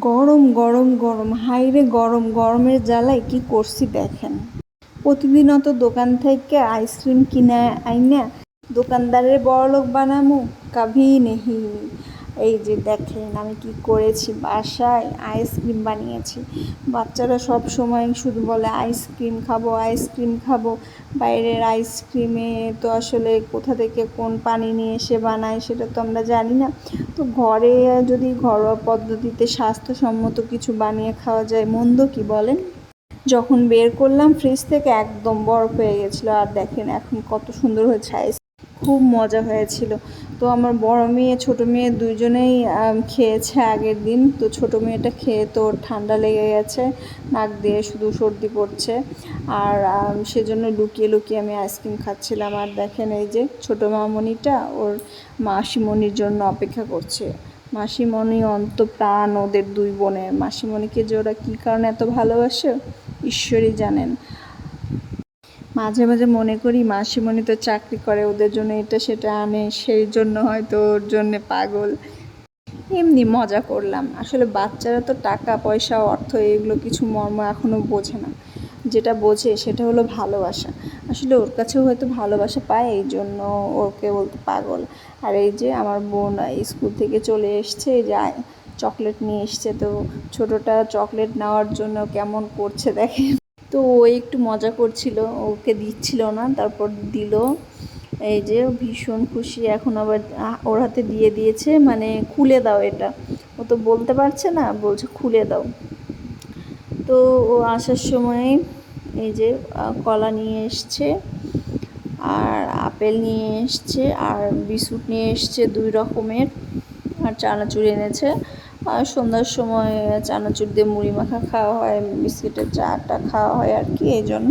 গরম গরম গরম। হাইরে গরম, গরমের জ্বালায় কি করছি দেখেন। প্রতিদিন অত দোকান থেকে আইসক্রিম কিনে আইনা দোকানদারের বড়লোক বানামু, কাভি নেহি। এই যে দেখেন আমি কি করেছি, বাসায় আইসক্রিম বানিয়েছি। বাচ্চারা সব সময় শুধু বলে, আইসক্রিম খাব আইসক্রিম খাব। বাইরের আইসক্রিমে তো আসলে কোথা থেকে কোন পানি নিয়ে এসে বানায় সেটা তো আমরা জানি না। তো ঘরে যদি ঘরোয়া পদ্ধতিতে স্বাস্থ্যসম্মত কিছু বানিয়ে খাওয়া যায়, মন্দ কি বলেন? যখন বের করলাম ফ্রিজ থেকে একদম বরফ হয়ে গেছিল। আর দেখেন এখন কত সুন্দর হয়েছে আইস খুব মজা হয়েছিল। তো আমার বড় মেয়ে, ছোট মেয়ে দুজনেই খেয়েছে আগের দিন। তো ছোট মেয়েটা খেয়ে তো ঠান্ডা লেগে গেছে, নাক দিয়ে শুধু সর্দি পড়ছে। আর সেজন্য লুকিয়ে লুকিয়ে আমি আইসক্রিম খাচ্ছিলাম। আর দেখেন এই যে ছোট মামনিটা, ওর মাসিমণির জন্য অপেক্ষা করছে। মাসিমণি অন্ত প্রাণ ওদের দুই বোনের। মাসিমণিকে যে ওরা কী কারণে এত ভালোবাসে, ঈশ্বরই জানেন। মাঝে মাঝে মনে করি মাসিমণি তো চাকরি করে, ওদের জন্য এটা সেটা আনে, সেই জন্য হয়তো ওর জন্যে পাগল। এমনি মজা করলাম। আসলে বাচ্চারা তো টাকা, পয়সা, অর্থ এগুলো কিছু মর্ম এখনও বোঝে না। যেটা বোঝে সেটা হলো ভালোবাসা। আসলে ওর কাছেও হয়তো ভালোবাসা পায়, এই জন্য ওকে বলতে পাগল। আর এই যে আমার বোন স্কুল থেকে চলে এসছে যে চকলেট নিয়ে এসছে, তো ছোটোটা চকলেট নেওয়ার জন্য কেমন করছে দেখে তো ও একটু মজা করছিল, ওকে দিচ্ছিল না, তারপর দিল। এই যে ভীষণ খুশি, এখন আবার ওর হাতে দিয়ে দিয়েছে মানে খুলে দাও এটা। ও তো বলতে পারছে না, বলছে খুলে দাও। তো ও আসার সময় এই যে কলা নিয়ে এসছে, আর আপেল নিয়ে এসছে, আর বিস্কুট নিয়ে এসছে, দুই রকমের, আর চানাচুর এনেছে। আর সন্ধ্যার সময় চানাচুর দিয়ে মুড়ি মাখা খাওয়া হয়, বিস্কিটের চাটা খাওয়া হয় আর কি, এই জন্য।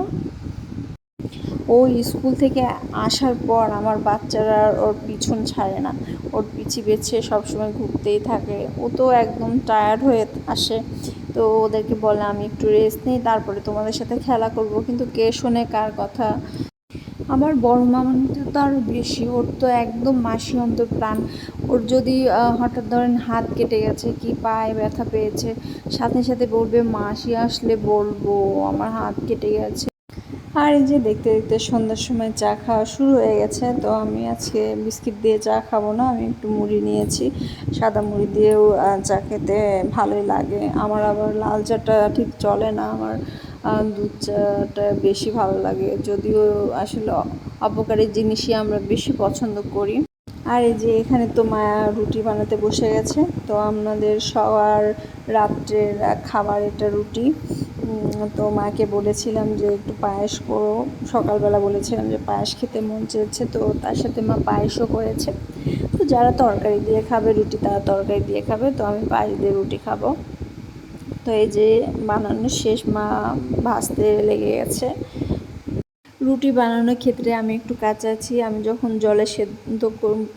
ও স্কুল থেকে আসার পর আমার বাচ্চারা ওর পিছন ছাড়ে না। ওর পিছি বেছে সবসময় ঘুরতেই থাকে। ও তো একদম টায়ার্ড হয়ে আসে। তো ওদেরকে বলে, আমি একটু রেস্ট নিই, তারপরে তোমাদের সাথে খেলা করব। কিন্তু কে শোনে কার কথা? আমার বড় মামাটা তো আরও বেশি। ওর তো একদম মাসি অন্তর প্রাণ। ওর যদি হঠাৎ ধরেন হাত কেটে গেছে কি পায়ে ব্যথা পেয়েছে, সাথে সাথে বলবে, মাসি আসলে বলব, আমার হাত কেটে গেছে। আর এই যে দেখতে দেখতে সন্ধ্যার সময় চা খাওয়া শুরু হয়ে গেছে, তো আমি আজকে বিস্কিট দিয়ে চা খাব না, আমি একটু মুড়ি নিয়েছি। সাদা মুড়ি দিয়েও চা খেতে ভালোই লাগে। আমার আবার লাল চাটা ঠিক চলে না, আমার দুধ চাটা বেশি ভালো লাগে। যদিও আসলে অপকারী জিনিসই আমরা বেশি পছন্দ করি। আর এই যে এখানে তো মায়া রুটি বানাতে বসে গেছে, তো আপনাদের সবার রাত্রের খাবার এটা রুটি। তো মাকে বলেছিলাম যে একটু পায়েস করো। সকালবেলা বলেছিলাম যে পায়েস খেতে মন চেয়েছে, তো তার সাথে মা পায়েসও করেছে। তো যারা তরকারি দিয়ে খাবে, রুটি তারা তরকারি দিয়ে খাবে, তো আমি পায়েস দিয়ে রুটি খাব। তো এই যে বানানোর শেষ মা ভাজতে লেগে গেছে। রুটি বানানোর ক্ষেত্রে আমি একটু কাঁচা আছি। আমি যখন জলে সেদ্ধ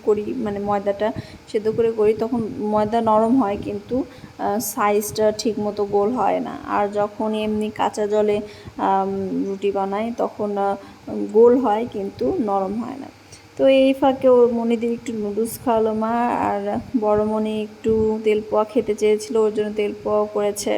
করি মানে ময়দাটা সেদ্ধ করে করি, তখন ময়দা নরম হয় কিন্তু সাইজটা ঠিক মতো গোল হয় না। আর যখন এমনি কাঁচা জলে রুটি বানাই, তখন গোল হয় কিন্তু নরম হয় না। তো এই ফাঁকে ওর মনিদের একটু নুডলস খাওয়ালো মা, আর বড় মনি একটু তেল পোয়া খেতে চেয়েছিল, ওর জন্য তেল পোয়াও করেছে।